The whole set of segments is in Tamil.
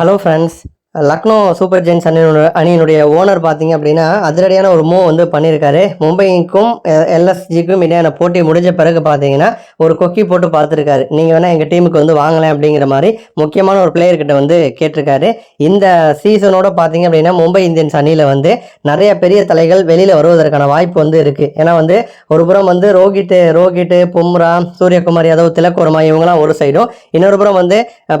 Hello friends Lucknow super giants அணியினுடைய அணியினுடைய ஓனர் பார்த்தீங்க அப்படின்னா அதிரடியான ஒரு மூவ் வந்து பண்ணியிருக்காரு. மும்பைக்கும் எல்எஸ்ஜிக்கும் இடையான போட்டி முடிஞ்ச பிறகு பார்த்தீங்கன்னா ஒரு கொக்கி போட்டு பார்த்துருக்காரு. நீங்கள் வேணால் எங்கள் டீமுக்கு வந்து வாங்கலாம் அப்படிங்கிற மாதிரி முக்கியமான ஒரு பிளேயர்கிட்ட வந்து கேட்டிருக்காரு. இந்த சீசனோட பார்த்தீங்க அப்படின்னா மும்பை இந்தியன்ஸ் அணியில் வந்து நிறைய பெரிய தலைகள் வெளியில் வருவதற்கான வாய்ப்பு வந்து இருக்குது ஏன்னா வந்து ஒரு புறம் வந்து ரோஹிட்டு ரோஹிட்டு பும்ரா சூரியகுமார் யாதவ் திலக் வர்மா ஒரு சைடும் இன்னொரு புறம் வந்து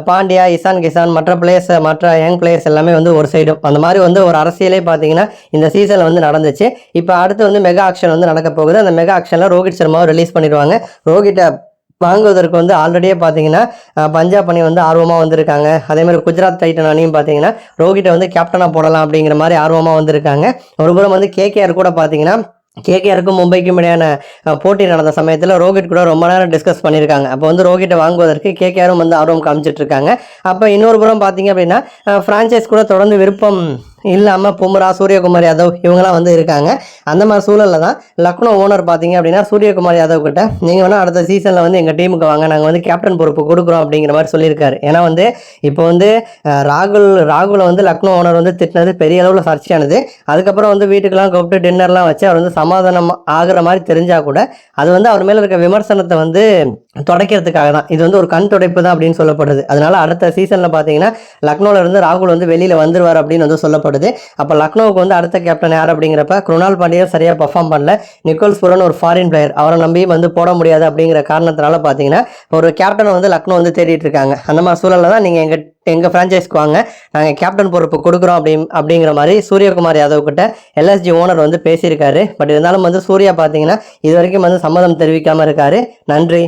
பாண்டியா இசான் கிசான் மற்ற பிளேயர்ஸ் மற்ற யங் பிளேயர்ஸ் எல்லாமே வந்து ஒரு சைடும் அந்த மாதிரி வந்து ஒரு அரசியலே பார்த்தீங்கன்னா இந்த சீசனில் வந்து நடந்துச்சு. இப்போ அடுத்து வந்து மெகா ஆக்ஷன் வந்து நடக்க போகுது. அந்த மெகா ஆக்ஷனில் ரோஹித் சர்மாவை ரிலீஸ் பண்ணிடுவாங்க. ரோஹிட்டை வாங்குவதற்கு வந்து ஆல்ரெடியே பார்த்தீங்கன்னா பஞ்சாப் அணி வந்து ஆர்வமாக வந்திருக்காங்க. அதே மாதிரி குஜராத் டைட்டன் அணியும் பார்த்தீங்கன்னா ரோஹிட்டை வந்து கேப்டனாக போடலாம் அப்படிங்கிற மாதிரி ஆர்வமாக வந்திருக்காங்க. ஒருபுறம் வந்து கேகேஆர் கூட பார்த்தீங்கன்னா கேகேஆருக்கும் மும்பைக்கும் இடையான போட்டி நடந்த சமயத்தில் ரோஹித் கூட ரொம்ப நேரம் டிஸ்கஸ் பண்ணியிருக்காங்க அப்போ வந்து ரோஹிட்டை வாங்குவதற்கு கேகேஆரும் வந்து ஆர்வம் காமிச்சிட்டு இருக்காங்க. அப்போ இன்னொரு புறம் பார்த்தீங்க அப்படின்னா ஃப்ரான்ச்சைஸ் கூட தொடர்ந்து விருப்பம் இல்லாமல் பும்ரா சூரியகுமார் யாதவ் இவங்கெல்லாம் வந்து இருக்காங்க. அந்த மாதிரி சூழலில் தான் லக்னோ ஓனர் பார்த்தீங்க அப்படின்னா சூரியகுமார் யாதவ் கிட்ட நீங்கள் வேணால் அடுத்த சீசனில் வந்து எங்கள் டீமுக்கு வாங்க நாங்கள் வந்து கேப்டன் பொறுப்பு கொடுக்குறோம் அப்படிங்கிற மாதிரி சொல்லியிருக்காரு. ஏன்னா வந்து இப்போ வந்து ராகுல் ராகுலை வந்து லக்னோ ஓனர் வந்து திட்டினது பெரிய அளவில் சர்ச்சையானது. அதுக்கப்புறம் வந்து வீட்டுக்கெல்லாம் கூப்பிட்டு டின்னர்லாம் வச்சு அவர் வந்து சமாதானம் ஆகிற மாதிரி தெரிஞ்சால் கூட அது வந்து அவர் மேலே இருக்க விமர்சனத்தை வந்து துடைக்கிறதுக்காக தான். இது வந்து ஒரு கண் துடைப்பு தான் அப்படின்னு சொல்லப்படுது. அதனால அடுத்த சீசனில் பார்த்தீங்கன்னா லக்னோவில் இருந்து ராகுல் வந்து வெளியில் வந்துருவார் அப்படின்னு வந்து சொல்லப்படுது. அப்போ லக்னோவுக்கு வந்து அடுத்த கேப்டன் யார் அப்படிங்கிறப்ப குருணால் பாண்டியா சரியாக பர்ஃபார்ம் பண்ணல. நிக்கோல்ஸ் புரன் ஒரு ஃபாரின் பிளேயர் அவரை நம்பி வந்து போட முடியாது அப்படிங்கிற காரணத்தினால பார்த்தீங்கன்னா ஒரு கேப்டனை வந்து லக்னோ வந்து தேடிட்டு இருக்காங்க. அந்த மாதிரி சூழலில் தான் நீங்கள் எங்கள் எங்கள் ஃப்ரான்ச்சைஸ்க்கு வாங்க. நாங்கள் கேப்டன் பொறுப்பு கொடுக்குறோம் அப்படி அப்படிங்கிற மாதிரி சூரியகுமார் யாதவ் கிட்ட எல்எஸ்ஜி ஓனர் வந்து பேசியிருக்காரு. பட் இருந்தாலும் வந்து சூர்யா பார்த்தீங்கன்னா இது வரைக்கும் வந்து சம்மதம் தெரிவிக்காமல் இருக்காரு. நன்றி.